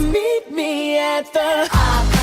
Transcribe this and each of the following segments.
Meet me at the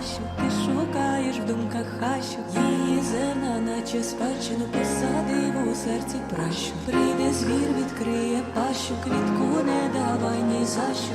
нащо ти шукаєш в думках хащу її зерна, наче спадщину посадив у серці пращу. Прийде звір, відкриє пащу, квітку не давай ні за що